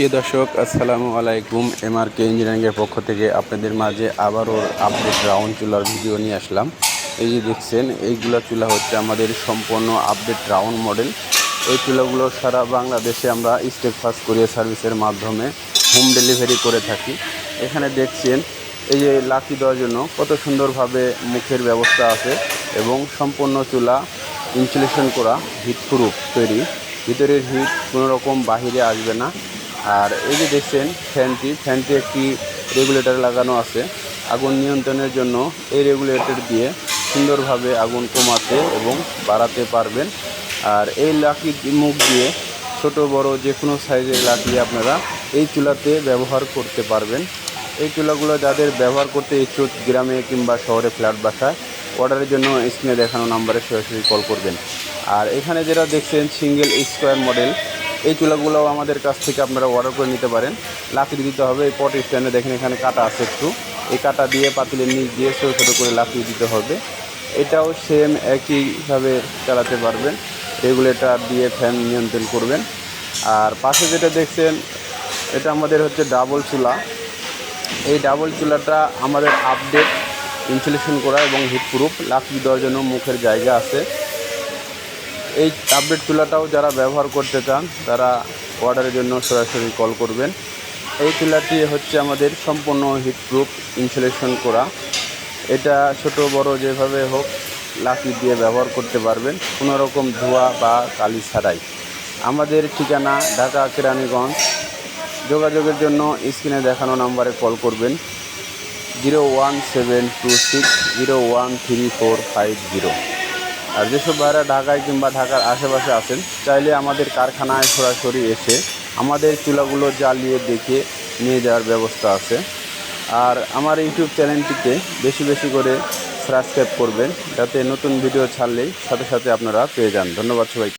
প্রিয় দর্শক, আসসালামু আলাইকুম। এমআরকে ইঞ্জিনিয়ারিংয়ের পক্ষ থেকে আপনাদের মাঝে আবারও আপডেট রাউন্ড চুলার ভিডিও নিয়ে আসলাম। এই যে দেখছেন, এইগুলা চুলা হচ্ছে আমাদের সম্পূর্ণ আপডেট রাউন্ড মডেল এই চুলাগুলো সারা বাংলাদেশে আমরা স্টেপ ফাস্ট কুরিয়ার সার্ভিসের মাধ্যমে হোম ডেলিভারি করে থাকি। এখানে দেখছেন, এই যে লাকি দেওয়ার জন্য কত সুন্দরভাবে মুখের ব্যবস্থা আছে এবং সম্পূর্ণ চুলা ইনসুলেশন করা হিট প্রুফ তৈরি। ভিতরের হিট কোনো রকম বাহিরে আসবে না। আর এই যে দেখছেন, ফ্যানটি ফ্যানটি একটি রেগুলেটর লাগানো আছে। আগুন নিয়ন্ত্রণের জন্য এই রেগুলেটর দিয়ে সুন্দরভাবে আগুন কমাতে এবং বাড়াতে পারবেন। আর এই লাকি মুখ দিয়ে ছোট, বড় যে কোনো সাইজের লাকি আপনারা এই চুলাতে ব্যবহার করতে পারবেন। এই চুলাগুলো যাদের ব্যবহার করতে ইচ্ছুক গ্রামে কিংবা শহরে ফ্ল্যাট বাসায় অর্ডারের জন্য স্ক্রিনে দেখানো নাম্বারে সরাসরি কল করবেন। আর এখানে যেটা দেখছেন সিঙ্গেল স্কোয়ার মডেল এই চুলাগুলোও আমাদের কাছ থেকে আপনারা অর্ডার করে নিতে পারেন। লাকড়ি দিতে হবে, এই পট স্ট্যান্ডে দেখেন এখানে কাটা আছে একটু। এই কাটা দিয়ে পাতিলের নিচ দিয়ে ছোটো ছোটো করে লাকড়ি দিতে হবে। এটাও সেম একইভাবে চালাতে পারবেন। রেগুলেটর দিয়ে ফ্যান নিয়ন্ত্রণ করবেন। আর পাশে যেটা দেখছেন, এটা আমাদের হচ্ছে ডাবল চুলা। এই ডাবল চুলাটা আমাদের আপডেট ইনসুলেশন করা এবং হিট প্রুফ দেওয়ার জন্য মুখের জায়গা আছে। এই আপডেট চুলাটাও যারা ব্যবহার করতে চান, তারা অর্ডারের জন্য সরাসরি কল করবেন। এই চুলাটি হচ্ছে আমাদের সম্পূর্ণ হিট প্রুফ ইনসুলেশন করা। এটা ছোট, বড় যেভাবে হোক লাকি দিয়ে ব্যবহার করতে পারবেন, কোনো রকম ধোয়া বা কালি ছাড়াই। আমাদের ঠিকানা ঢাকা কেরানীগঞ্জ। যোগাযোগের জন্য স্ক্রিনে দেখানো নাম্বারে কল করবেন। Zero one seven two six, zero one three four five zero. আর যেসব ভাইরা ঢাকায় কিংবা ঢাকার আশেপাশে আছেন, চাইলে আমাদের কারখানায় সরাসরি এসে আমাদের চুলাগুলো জ্বালিয়ে দেখে নিয়ে যাওয়ার ব্যবস্থা আছে। আর আমার ইউটিউব চ্যানেলটিতে বেশি বেশি করে সাবস্ক্রাইব করবেন, যাতে নতুন ভিডিও ছাড়লেই সাথে সাথে আপনারা পেয়ে যান। ধন্যবাদ সবাই